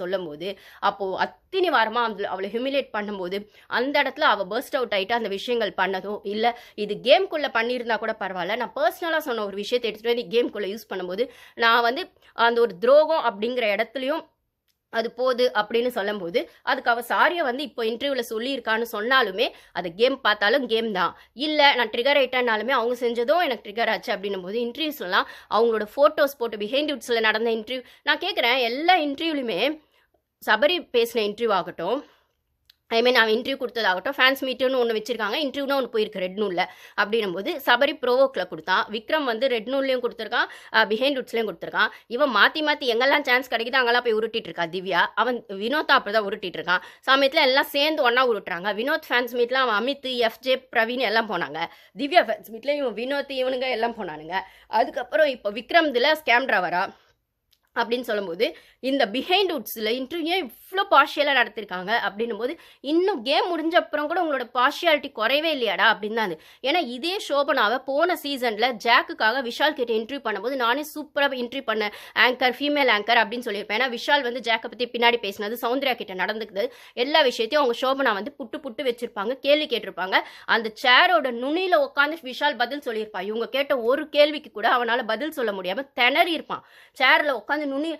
சொல்லும்போது அப்போது அத்தினி வாரமாக அந்த அவளை ஹியூமிலேட் பண்ணும்போது அந்த இடத்துல அவள் பர்ஸ்ட் அவுட் ஆகிட்டு அந்த விஷயங்கள் பண்ணதோ இல்லை. இது கேம்குள்ளே பண்ணியிருந்தா கூட பரவாயில்ல. நான் பர்சனலாக சொன்ன ஒரு விஷயத்தை எடுத்துகிட்டு வந்து கேம்குள்ளே யூஸ் பண்ணும்போது நான் வந்து அந்த ஒரு துரோகம் அப்படிங்கிற இடத்துலையும் அது போகுது அப்படின்னு சொல்லும்போது அதுக்கு அவள் சாரியை வந்து இப்போ இன்டர்வியூவில் சொல்லியிருக்கான்னு சொன்னாலுமே அது கேம் பார்த்தாலும் கேம் தான். இல்லை நான் ட்ரிகர் ஆயிட்டேனாலுமே அவங்க செஞ்சதும் எனக்கு ட்ரிகர் ஆச்சு அப்படின்னும் போது இன்டர்வியூஸ்லாம் அவங்களோட ஃபோட்டோஸ் போட்டு பிஹைண்ட் யூட்ஸில் நடந்த இன்டர்வியூ நான் கேட்குறேன் எல்லா இன்டர்வியூலையுமே சபரி பேசின இன்டர்வியூ ஆகட்டும் ஐ மீன் அவன் இன்டர்வியூ கொடுத்ததாகட்டும் ஃபேன்ஸ் மீட்டுன்னு ஒன்று வச்சிருக்காங்க. இன்டர்வியூனா ஒன்று போயிருக்கு ரெட் நூலில் அப்படின்னும் போது சபரி ப்ரோவோக்கில் கொடுத்தான். விக்ரம் வந்து ரெட் நூல்லையும் கொடுத்துருக்கான் பிஹைண்ட் உட்ஸ்லையும் கொடுத்துருக்கான். இவன் மாற்றி மாற்றி எங்கெல்லாம் சான்ஸ் கிடைக்குதோ அங்கெல்லாம் போய் உருட்டிட்டு இருக்கா திவ்யா. அவன் வினோத் அப்படி தான் உருட்டிட்டு இருக்கான். சமயத்தில் எல்லாம் சேர்ந்து ஒன்றா உருட்டுறாங்க. வினோத் ஃபேன்ஸ் மீட்லாம் அவன் அமித் எஃப்ஜே பிரவீன் எல்லாம் போனாங்க. திவ்யா ஃபேன்ஸ் மீட்டில் இவன் வினோத் இவனுங்க எல்லாம் போனானுங்க. அதுக்கப்புறம் இப்போ விக்ரம் இதில் ஸ்கேம் ட்ராவரா அப்படின்னு சொல்லும்போது இந்த பிஹைண்ட் உட்ஸில் இன்டர்வியூ இவ்வளோ பார்ஷியலாக நடத்திருக்காங்க அப்படின்னும் போது இன்னும் கேம் முடிஞ்ச அப்புறம் கூட உங்களோட பார்ஷியாலிட்டி குறையவே இல்லையாடா அப்படின்னு தான் அது. ஏன்னா இதே ஷோபனாவை போன சீசனில் ஜாக்குக்காக விஷால் கிட்ட இன்டர்வியூ பண்ணும்போது நானே சூப்பராக இன்டர்வியூ பண்ண ஆங்கர் ஃபீமேல் ஆங்கர் அப்படின்னு சொல்லியிருப்பேன். ஏன்னா விஷால் வந்து ஜாக்கை பற்றி பின்னாடி பேசினது சௌந்தர்யா கிட்ட நடந்துக்குது. எல்லா விஷயத்தையும் அவங்க ஷோபனா வந்து புட்டு புட்டு வச்சிருப்பாங்க கேள்வி கேட்டிருப்பாங்க. அந்த சேரோட நுனியில் உட்காந்து விஷால் பதில் சொல்லியிருப்பான் இவங்க கேட்ட ஒரு கேள்விக்கு கூட அவனால் பதில் சொல்ல முடியாமல் திணறி இருப்பான் சேரில் உட்காந்து நுனி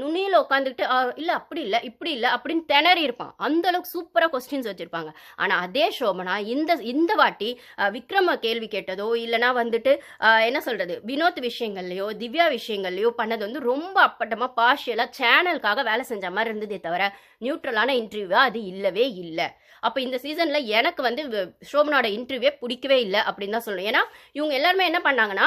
நுனியில் உட்காந்துக்கிட்டு இல்லை அப்படி இல்லை இப்படி இல்லை அப்படின்னு திணறி இருப்பான். அந்த அளவுக்கு சூப்பராக கொஸ்டின்ஸ் வச்சுருப்பாங்க. ஆனால் அதே ஷோபனா இந்த இந்த வாட்டி விக்ரம கேள்வி கேட்டதோ இல்லைனா வந்துட்டு என்ன சொல்கிறது வினோத் விஷயங்கள்லையோ திவ்யா விஷயங்கள்லையோ பண்ணது வந்து ரொம்ப அப்பட்டமாக பார்ஷியலாக சேனலுக்காக வேலை செஞ்ச மாதிரி இருந்ததே தவிர நியூட்ரலான இன்டர்வியூவாக அது இல்லவே இல்லை. அப்போ இந்த சீசனில் எனக்கு வந்து ஷோபனோட இன்டர்வியூவே பிடிக்கவே இல்லை அப்படின்னு தான் சொல்லணும். ஏன்னா இவங்க எல்லாருமே என்ன பண்ணாங்கன்னா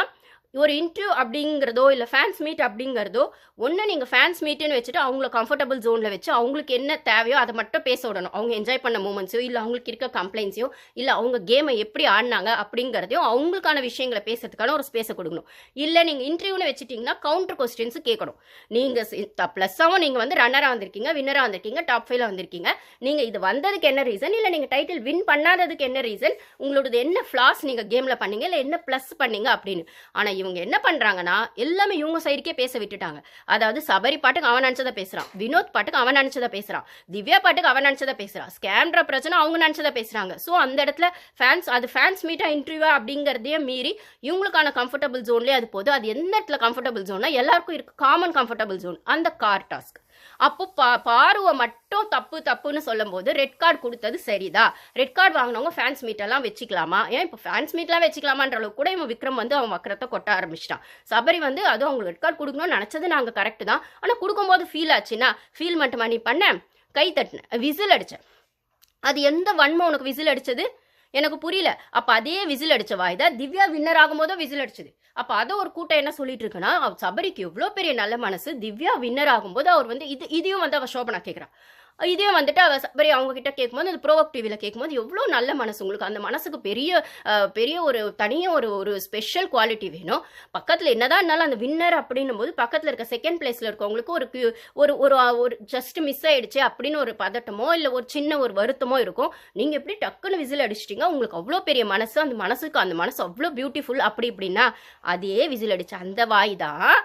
ஒரு இன்டர்வியூ அப்படிங்கிறதோ இல்லை ஃபேன்ஸ் மீட் அப்படிங்கிறதோ ஒன்று நீங்கள் ஃபேன்ஸ் மீட்டுன்னு வச்சுட்டு அவங்கள கம்ஃபர்டபுள் ஜோனில் வச்சு அவங்களுக்கு என்ன தேவையோ அதை மட்டும் பேச விடணும். அவங்க என்ஜாய் பண்ண மூமெண்ட்ஸோ இல்லை அவங்களுக்கு இருக்க கம்ப்ளைண்ட்ஸையும் இல்லை அவங்க கேமை எப்படி ஆடினாங்க அப்படிங்கிறதையும் அவங்களுக்கான விஷயங்களை பேசுறதுக்கான ஒரு ஸ்பேஸை கொடுக்கணும். இல்லை நீங்கள் இன்டர்வியூன்னு வச்சுட்டிங்கன்னா கவுண்டர் கொஸ்டின்ஸ் கேட்கணும். நீங்கள் ப்ளஸ்ஸாகவும் நீங்கள் வந்து ரன்னராக வந்திருக்கீங்க வின்னராக வந்திருக்கீங்க டாப் ஃபைவ்ல வந்திருக்கீங்க. நீங்கள் இது வந்ததுக்கு என்ன ரீசன் இல்லை நீங்கள் டைட்டில் வின் பண்ணாததுக்கு என்ன ரீசன் உங்களோடது என்ன ஃப்ளாஸ் நீங்கள் கேமில் பண்ணீங்க? இல்லை என்ன ப்ளஸ் பண்ணீங்க அப்படின்னு. ஆனால் இவங்க என்ன பண்ணுறாங்கன்னா எல்லாமே இவங்க சைடுக்கே பேச விட்டுட்டாங்க. அதாவது சபரி பாட்டுக்கு அவன் நினச்சதை பேசுகிறான் வினோத் பாட்டுக்கு அவன் நினச்சதை பேசுகிறான் திவ்யா பாட்டுக்கு அவன் நினச்சதை பேசுகிறான் ஸ்கேம்ன்ற பிரச்சனை அவங்க நினச்சதை பேசுகிறாங்க ஸோ அந்த இடத்துல ஃபேன்ஸ் அது ஃபேன்ஸ் மீட்டாக இன்டர்வியூவா அப்படிங்கிறதையே மீறி இவங்களுக்கான கம்ஃபர்டபுள் ஜோன்லேயே அது போதும் அது எந்த இடத்துல கம்ஃபர்டபுள் ஜோன்னா எல்லாருக்கும் இருக்கு. காமன் கம்ஃபர்டபுள் ஜோன் அந்த கார் டாஸ்க் அப்போ பா பார்வை மட்டும் தப்பு தப்புன்னு சொல்லும்போது ரெட் கார்டு கொடுத்தது சரிதா ரெட் கார்டு வாங்கினவங்க ஃபேன்ஸ் மீட்டெல்லாம் வச்சுக்கலாமா? ஏன் இப்போ ஃபேன்ஸ் மீட்லாம் வச்சுக்கலாமான்ற அளவுக்கு கூட இவன் விக்ரம் வந்து அவன் வக்கரத்தை கொட்ட ஆரம்பிச்சிட்டான். சபரி வந்து அதுவும் அவங்களுக்கு ரெட் கார்டு கொடுக்கணும்னு நினச்சது நாங்கள் கரெக்டு தான். ஆனால் கொடுக்கும்போது ஃபீல் ஆச்சுன்னா ஃபீல் மட்டுமா நீ பண்ண? கை தட்டினேன் விசில் அடித்தேன் அது எந்த வன்மை உனக்கு விசில் அடித்தது எனக்கு புரியல. அப்ப அதே விசில் அடிச்ச தான் திவ்யா வின்னர் ஆகும்போதும் விசில் அடிச்சது. அப்ப அதை ஒரு கூட்டம் என்ன சொல்லிட்டு இருக்குன்னா சபரிக்கு எவ்வளோ பெரிய நல்ல மனசு திவ்யா வின்னர் ஆகும்போது அவர் வந்து இது இதையும் வந்து அவ சோபனா கேட்குறா இதே வந்துட்டு அவ சபரி அவங்க கிட்ட கேட்கும்போது அது ப்ரோவக் டிவியில் கேட்கும்போது எவ்வளோ நல்ல மனசு உங்களுக்கு. அந்த மனசுக்கு பெரிய பெரிய ஒரு தனியாக ஒரு ஒரு ஸ்பெஷல் குவாலிட்டி வேணும். பக்கத்தில் என்னதான் இருந்தாலும் அந்த வின்னர் அப்படின்னும் போது பக்கத்தில் இருக்க செகண்ட் பிளேஸில் இருக்கவங்களுக்கு ஒரு ஒரு ஒரு ஒரு ஜஸ்ட் மிஸ் ஆயிடுச்சு அப்படின்னு ஒரு பதட்டமோ இல்லை ஒரு சின்ன ஒரு வருத்தமோ இருக்கும். நீங்கள் எப்படி டக்குன்னு விசில் அடிச்சிட்டிங்க? உங்களுக்கு அவ்வளோ பெரிய மனசு அந்த மனசுக்கு அந்த மனசு அவ்வளோ பியூட்டிஃபுல் அப்படி இப்படின்னா அதே விசில் அடிச்சு அந்த வாய் தான்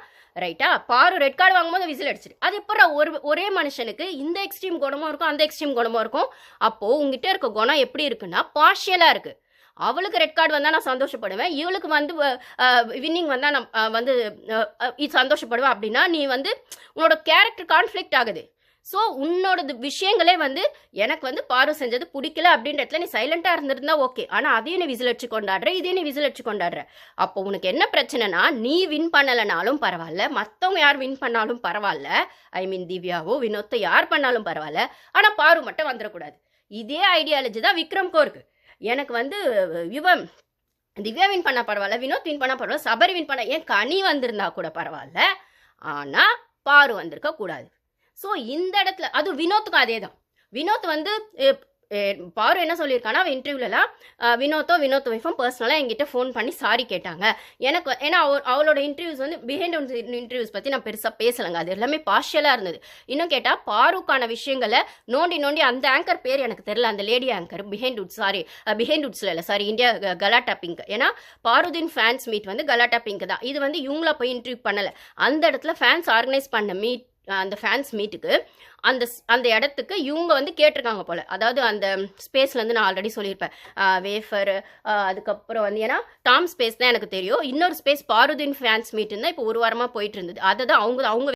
ரைட்டா பாரு ரெட் கார்டு வாங்கும்போது விசில் அடிச்சிரு. அது எப்போ ஒரு ஒரே மனுஷனுக்கு இந்த எக்ஸ்ட்ரீம் குணமும் இருக்கும் அந்த எக்ஸ்ட்ரீம் குணமும் இருக்கும் அப்போது உங்ககிட்ட இருக்க குணம் எப்படி இருக்குன்னா பார்ஷியலாக இருக்குது அவளுக்கு ரெட் கார்டு வந்தால் நான் சந்தோஷப்படுவேன். இவளுக்கு வந்து வின்னிங் வந்தால் நான் வந்து இது சந்தோஷப்படுவேன் அப்படின்னா நீ வந்து உன்னோட கேரக்டர் கான்ஃப்ளிக்ட் ஆகுது. ஸோ உன்னோட விஷயங்களே வந்து எனக்கு வந்து பார்வை செஞ்சது பிடிக்கல அப்படின்ற இடத்துல நீ சைலண்டாக இருந்திருந்தா ஓகே ஆனால் அதையும் நீ விசில் அடிச்சு கொண்டாடுற இதையும் நீ விசில் அடிச்சு கொண்டாடுற. அப்போ உனக்கு என்ன பிரச்சனைனா நீ வின் பண்ணலைனாலும் பரவாயில்ல மற்றவங்க யார் வின் பண்ணாலும் பரவாயில்ல. ஐ மீன் திவ்யாவோ வினோத்தை யார் பண்ணாலும் பரவாயில்ல. ஆனால் பாரு மட்டும் வந்துடக்கூடாது இதே ஐடியாலஜி தான் விக்ரம்கோ இருக்கு எனக்கு வந்து இவன் திவ்யா வின் பண்ணால் பரவாயில்ல வினோத் வின் பண்ணால் பரவாயில்ல சபரி வின் பண்ண ஏன் கனி வந்திருந்தா கூட பரவாயில்ல. ஆனால் பாரு வந்திருக்க கூடாது ஸோ இந்த இடத்துல அது வினோத்துக்கும் அதே தான் வினோத் வந்து பாரு என்ன சொல்லியிருக்கானா அவன் இன்டர்வியூலலாம் வினோத்தோ வினோத் ஒய்ஃபும் பர்சனலாக என்கிட்ட ஃபோன் பண்ணி சாரி கேட்டாங்க. எனக்கு ஏன்னா அவ- அவளோட இன்டர்வியூஸ் வந்து பிஹைண்ட் இன்டர்வியூஸ் பற்றி நான் பெருசாக பேசலைங்க. அது எல்லாமே பார்ஷியலாக இருந்தது. இன்னும் கேட்டால் பாருக்கான விஷயங்களை நோண்டி நோண்டி அந்த ஆங்கர் பேர் எனக்கு தெரியல. அந்த lady anchor behind wood sorry behind உட்ஸில் இல்லை சாரி இந்தியா கலாட்டா பிங்க் ஏன்னா பாருதீன் ஃபேன்ஸ் மீட் வந்து கலாட்டா பிங்க் தான். இது வந்து இவங்கள போய் இன்டர்வியூ பண்ணலை. அந்த இடத்துல ஃபேன்ஸ் ஆர்கனைஸ் பண்ண மீட் அந்த ஃபேன்ஸ் மீட்டுக்கு அந்த ஸ்- அந்த இடத்துக்கு இவங்க வந்து கேட்டிருக்காங்க போல். அதாவது அந்த ஸ்பேஸ்லேருந்து நான் ஆல்ரெடி சொல்லியிருப்பேன். வேஃபர் அதுக்கப்புறம் வந்து ஏன்னா டாம் ஸ்பேஸ் தான் எனக்கு தெரியும். இன்னொரு ஸ்பேஸ் பாருதீன் ஃபேன்ஸ் மீட்டுன்னு தான் இப்போ ஒரு வாரமாக போயிட்டு இருந்தது. அதை தான் அவங்க அவங்க